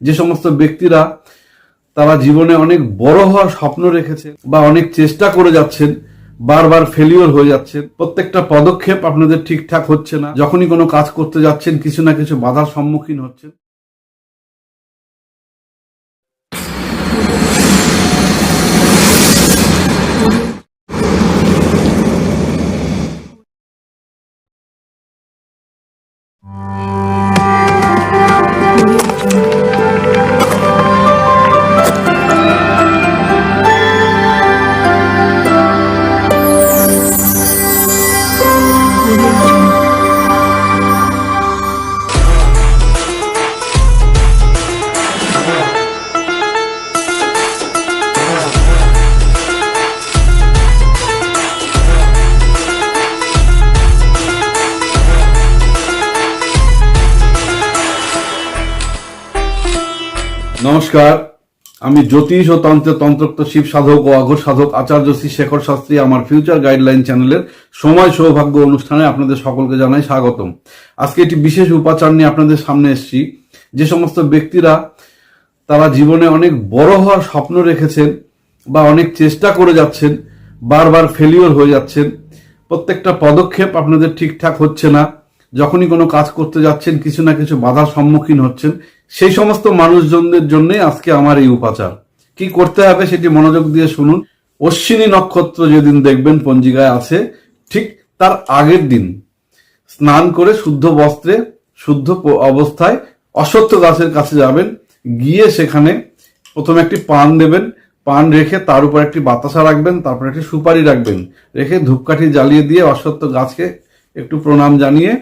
যে সমস্ত ব্যক্তিরা তারা জীবনে অনেক বড় হওয়ার স্বপ্ন রেখেছে বা অনেক চেষ্টা করে যাচ্ছেন, বারবার ফেলিওর হয়ে যাচ্ছেন, প্রত্যেকটা পদক্ষেপ আপনাদের ঠিকঠাক হচ্ছে না, যখনই কোনো কাজ করতে যাচ্ছেন, কিছু না কিছু বাধার সম্মুখীন হচ্ছেন। নমস্কার, আমি জ্যোতিষ ও তন্ত্র, তন্ত্রোক্ত শিব সাধক ও অঘোর সাধক আচার্য শ্রী শেখর শাস্ত্রী আমার ফিউচার গাইডলাইন চ্যানেলের সময় সৌভাগ্য অনুষ্ঠানে আপনাদের সকলকে জানাই স্বাগতম। আজকে একটি বিশেষ উপাচার নিয়ে আপনাদের সামনে এসেছি। যে সমস্ত ব্যক্তিরা তারা জীবনে অনেক বড় হওয়ার স্বপ্ন রেখেছেন বা অনেক চেষ্টা করে যাচ্ছেন, বারবার ফেলিওর হয়ে যাচ্ছেন, প্রত্যেকটা পদক্ষেপ আপনাদের ঠিকঠাক হচ্ছে না। যখনই কোনো কাজ করতে যাচ্ছেন, কিছু না কিছু বাধার সম্মুখীন হচ্ছেন, সেই সমস্ত মানুষজনদের জন্য আজকে আমার এই উপাচার। কি করতে হবে সেটি মনোযোগ দিয়ে শুনুন। অশ্বিনী নক্ষত্র যেদিন দেখবেন পঞ্জিকায় আছে, ঠিক তার আগের দিন। স্নান করে শুদ্ধ বস্ত্রে, শুদ্ধ অবস্থায় অশ্বত্থ গাছের কাছে যাবেন। গিয়ে সেখানে প্রথমে একটি পান দেবেন। পান রেখে তার উপর একটি বাতাসা রাখবেন, তারপর একটি সুপারি রাখবেন। রেখে ধূপকাঠি জ্বালিয়ে দিয়ে অশ্বত্থ গাছকে একটু প্রণাম জানিয়ে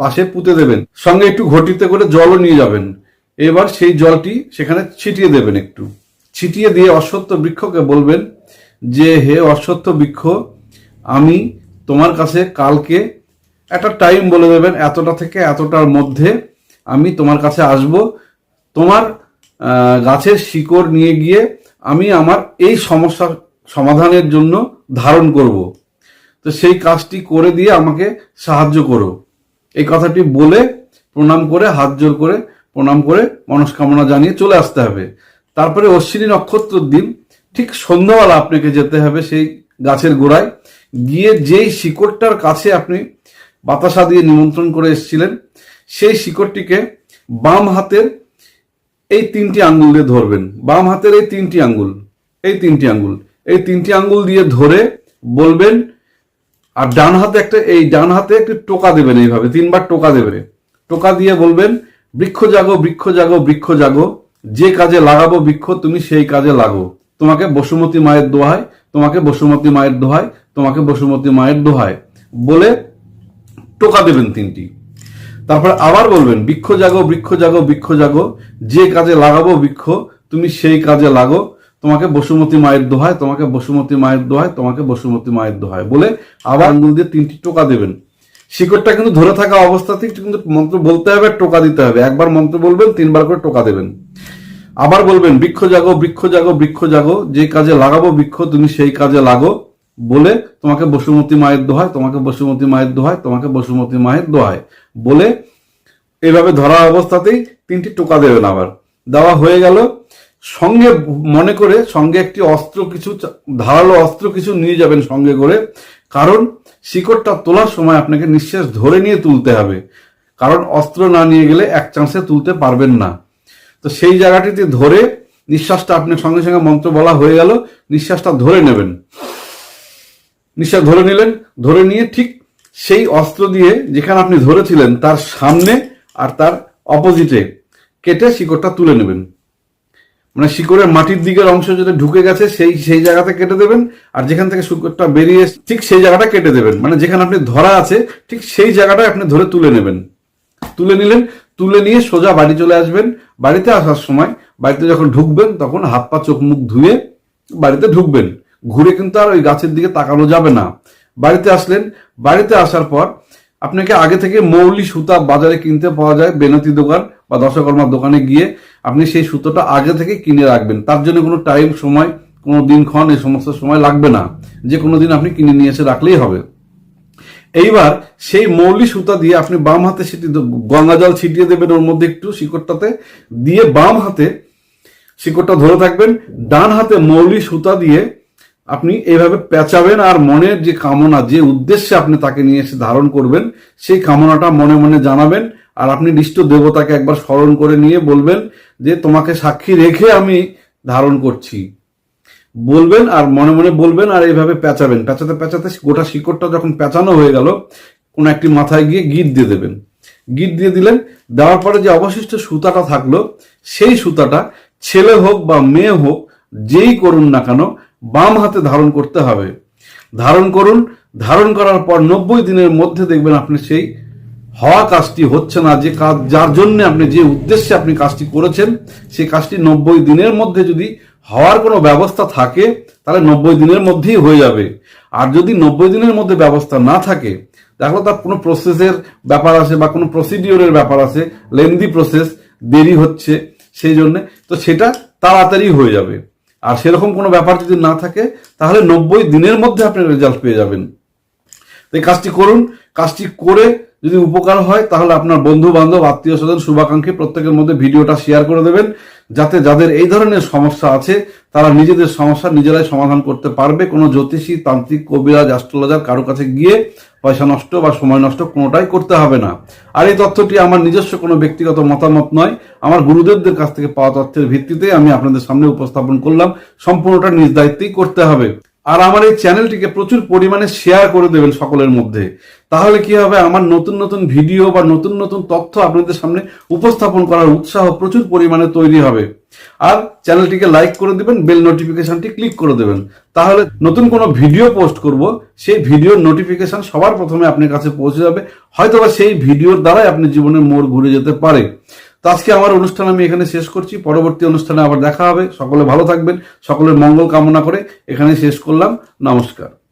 পাশে পুঁতে দেবেন। সঙ্গে একটু ঘটিতে করে জলও নিয়ে যাবেন। এবার সেই জলটি সেখানে ছিটিয়ে দেবেন একটু। ছিটিয়ে দিয়ে অশ্বত্থ বৃক্ষকে বলবেন যে, হে অশ্বত্থ বৃক্ষ, আমি তোমার কাছে কালকে একটা টাইম বলে দেবেন, এতটা থেকে এতটার মধ্যে আমি তোমার কাছে আসব। তোমার গাছের শিকড় নিয়ে গিয়ে আমি আমার এই সমস্যার সমাধানের জন্য ধারণ করব। তো সেই কাজটি করে দিয়ে আমাকে সাহায্য করো। এই কথাটি বলে প্রণাম করে, হাত জোর করে প্রণাম করে মনস্কামনা জানিয়ে চলে আসতে হবে। তারপরে অশ্বিনী নক্ষত্রের দিন, ঠিক সন্ধ্যাবেলা আপনাকে যেতে হবে সেই গাছের গোড়ায়। গিয়ে যেই শিকড়টার কাছে আপনি বাতাসা দিয়ে নিমন্ত্রণ করে এসেছিলেন, সেই শিকড়টিকে বাম হাতের এই তিনটি আঙ্গুল দিয়ে ধরবেন। বাম হাতের এই তিনটি আঙ্গুল, এই তিনটি আঙ্গুল, এই তিনটি আঙ্গুল দিয়ে ধরে বলবেন আর ডান হাতে একটা, এই ডান হাতে একটি টোকা দেবেন এইভাবে, তিনবার টোকা দেবেন। টোকা দিয়ে বলবেন, বৃক্ষ জাগো বৃক্ষ জাগো বৃক্ষ জাগো। যে কাজে লাগাবো বৃক্ষ, তুমি সেই কাজে লাগো। তোমাকে বসুমতী মায়ের দোহায়, তোমাকে বসুমতী মায়ের দোহায়, তোমাকে বসুমতী মায়ের দোহায় বলে টোকা দেবেন তিনটি। তারপর আবার বলবেন, বৃক্ষ জাগো বৃক্ষ জাগো বৃক্ষ জাগো। যে কাজে লাগাবো বৃক্ষ, তুমি সেই কাজে লাগো। তোমাকে বসুমতী মায়ের দোহায়, তোমাকে বসুমতী মায়ের দোহায়, তোমাকে বসুমতী মায়ের দোহায় বলে আবার আঙ্গুল দিয়ে তিনটি টোকা দেবেন। শিকড়টা কিন্তু ধরে থাকা অবস্থাতেই কিন্তু মন্ত্র বলতে হবে, টোকা দিতে হবে। একবার মন্ত্র বলবেন, তিনবার করে টোকা দেবেন। আবার বলবেন, বৃক্ষ জাগো বৃক্ষ জাগো বৃক্ষ জাগো, যে কাজে লাগাবো বৃক্ষ, তুমি সেই কাজে লাগো বলে তোমাকে বসুমতী মায়ের দোহায়, তোমাকে বসুমতী মায়ের দোহায়, তোমাকে বসুমতী মায়ের দোহায় বলে এভাবে ধরা অবস্থাতেই তিনটি টোকা দেবেন আবার। দেওয়া হয়ে গেল। সঙ্গে মনে করে সঙ্গে একটি অস্ত্র কিছু, ধারালো অস্ত্র কিছু নিয়ে যাবেন সঙ্গে করে। কারণ শিকড়টা তোলার সময় আপনাকে নিঃশ্বাস ধরে নিয়ে তুলতে হবে। কারণ অস্ত্র না নিয়ে গেলে এক চান্সে তুলতে পারবেন না। তো সেই জায়গাটিতে ধরে নিঃশ্বাসটা আপনি সঙ্গে সঙ্গে মন্ত্র বলা হয়ে গেল, নিঃশ্বাসটা ধরে নেবেন। নিঃশ্বাস ধরে নিলেন, ধরে নিয়ে ঠিক সেই অস্ত্র দিয়ে যেখানে আপনি ধরেছিলেন, তার সামনে আর তার অপোজিটে কেটে শিকড়টা তুলে নেবেন। মানে শিকড়ের মাটির দিকের অংশ যেটা ঢুকে গেছে, সেই সেই জায়গাতে কেটে দেবেন, আর যেখান থেকে শুকরটা বেরিয়ে ঠিক সেই জায়গাটা কেটে দেবেন। মানে যেখানে আপনি ধরা আছে, ঠিক সেই জায়গাটায় আপনি ধরে তুলে নেবেন। তুলে নিলেন, তুলে নিয়ে সোজা বাড়ি চলে আসবেন। বাড়িতে আসার সময়, বাড়িতে যখন ঢুকবেন, তখন হাত পা, চোখ, মুখ ধুয়ে বাড়িতে ঢুকবেন। ঘুরে কিন্তু আর ওই গাছের দিকে তাকানো যাবে না। বাড়িতে আসলেন, বাড়িতে আসার পর আপনাকে আগে থেকে মৌলি সুতা বাজারে কিনতে পাওয়া যায়, বেনতি দোকান। বা দশকর্মার দোকানে গিয়ে আপনি সেই সুতোটা আগে থেকে কিনে রাখবেন। তার জন্য কোনো টাইম সময়, কোনো দিনক্ষণ এই সমস্ত সময় লাগবে না। যে কোনো দিন আপনি কিনে নিয়ে এসে রাখলেই হবে। এইবার সেই মৌলি সুতা দিয়ে আপনি বাম হাতে সেটি গঙ্গা জল ছিটিয়ে দেবেন ওর মধ্যে একটু শিকড়টাতে। দিয়ে বাম হাতে শিকড়টা ধরে থাকবেন। ডান হাতে মৌলি সুতা দিয়ে আপনি এইভাবে পেঁচাবেন আর মনের যে কামনা, যে উদ্দেশ্যে আপনি তাকে নিয়ে এসে ধারণ করবেন, সেই কামনাটা মনে মনে জানাবেন। আর আপনি নিষ্ঠ দেবতাকে একবার স্মরণ করে নিয়ে বলবেন যে তোমাকে সাক্ষী রেখে আমি ধারণ করছি। বলবেন আর মনে মনে বলবেন আর এইভাবে পেঁচাবেন। পেঁচাতে পেঁচাতে গোটা শিকড়টা যখন পেঁচানো হয়ে গেল, কোনো একটি মাথায় গিয়ে গিট দিয়ে দেবেন। গিট দিয়ে দিলেন, দেওয়ার পরে যে অবশিষ্ট সুতাটা থাকল, সেই সুতাটা ছেলে হোক বা মেয়ে হোক, যেই করুন না কেন, বাম হাতে ধারণ করতে হবে। ধারণ করুন, ধারণ করার পর নব্বই দিনের মধ্যে দেখবেন আপনি সেই হওয়া কাজটি হচ্ছে না, যে কাজ, যার জন্য আপনি যে উদ্দেশ্যে আপনি কাজটি করেছেন সেই কাজটি নব্বই দিনের মধ্যে যদি হওয়ার কোনো ব্যবস্থা থাকে, তাহলে নব্বই দিনের মধ্যেই হয়ে যাবে। আর যদি নব্বই দিনের মধ্যে ব্যবস্থা না থাকে, তাহলে তার কোনো প্রসেসের ব্যাপার আছে বা কোনো প্রসিডিওরের ব্যাপার আছে লেন্দি প্রসেস দেরি হচ্ছে, সেই জন্যে, তো সেটা তাড়াতাড়ি হয়ে যাবে। আর সেরকম কোনো ব্যাপার যদি না থাকে, তাহলে নব্বই দিনের মধ্যে আপনি রেজাল্ট পেয়ে যাবেন। তো এই কাজটি করুন, কাজটি করে যদি উপকার হয়, তাহলে আপনার বন্ধু বান্ধব আত্মীয় স্বজন শুভাকাঙ্ক্ষী প্রত্যেকের মধ্যে ভিডিওটা শেয়ার করে দেবেন, যাতে যাদের এই ধরনের সমস্যা আছে, তারা নিজেদের সমস্যা নিজেরাই সমাধান করতে পারবে। কোনো জ্যোতিষী, তান্ত্রিক, কবিরাজ, অ্যাস্ট্রোলজার কারও কাছে গিয়ে পয়সা নষ্ট বা সময় নষ্ট কোনোটাই করতে হবে না। আর এই তথ্যটি আমার নিজস্ব কোনো ব্যক্তিগত মতামত নয়। আমার গুরুদেবদের কাছ থেকে পাওয়া তথ্যের ভিত্তিতে আমি আপনাদের সামনে উপস্থাপন করলাম। সম্পূর্ণটা নিজ দায়িত্বেই করতে হবে। আর আমার এই চ্যানেলটিকে প্রচুর পরিমাণে শেয়ার করে দেবেন সকলের মধ্যে। তাহলে কি হবে? আমার নতুন নতুন ভিডিও বা নতুন নতুন তথ্য আপনাদের সামনে উপস্থাপন করার উৎসাহ প্রচুর পরিমাণে তৈরি হবে। আর চ্যানেলটিকে লাইক করে দেবেন বেল নোটিফিকেশনটি ক্লিক করে দেবেন। তাহলে নতুন কোনো ভিডিও পোস্ট করব, সেই ভিডিওর নোটিফিকেশন সবার প্রথমে আপনার কাছে পৌঁছে যাবে। হয়তোবা সেই ভিডিওর দ্বারাই আপনি জীবনের মোড় ঘুরে যেতে পারে। তো আজকে আমার অনুষ্ঠান আমি এখানে শেষ করছি। পরবর্তী অনুষ্ঠানে আবার দেখা হবে। সকলে ভালো থাকবেন। সকলের মঙ্গল কামনা করে এখানে শেষ করলাম। নমস্কার।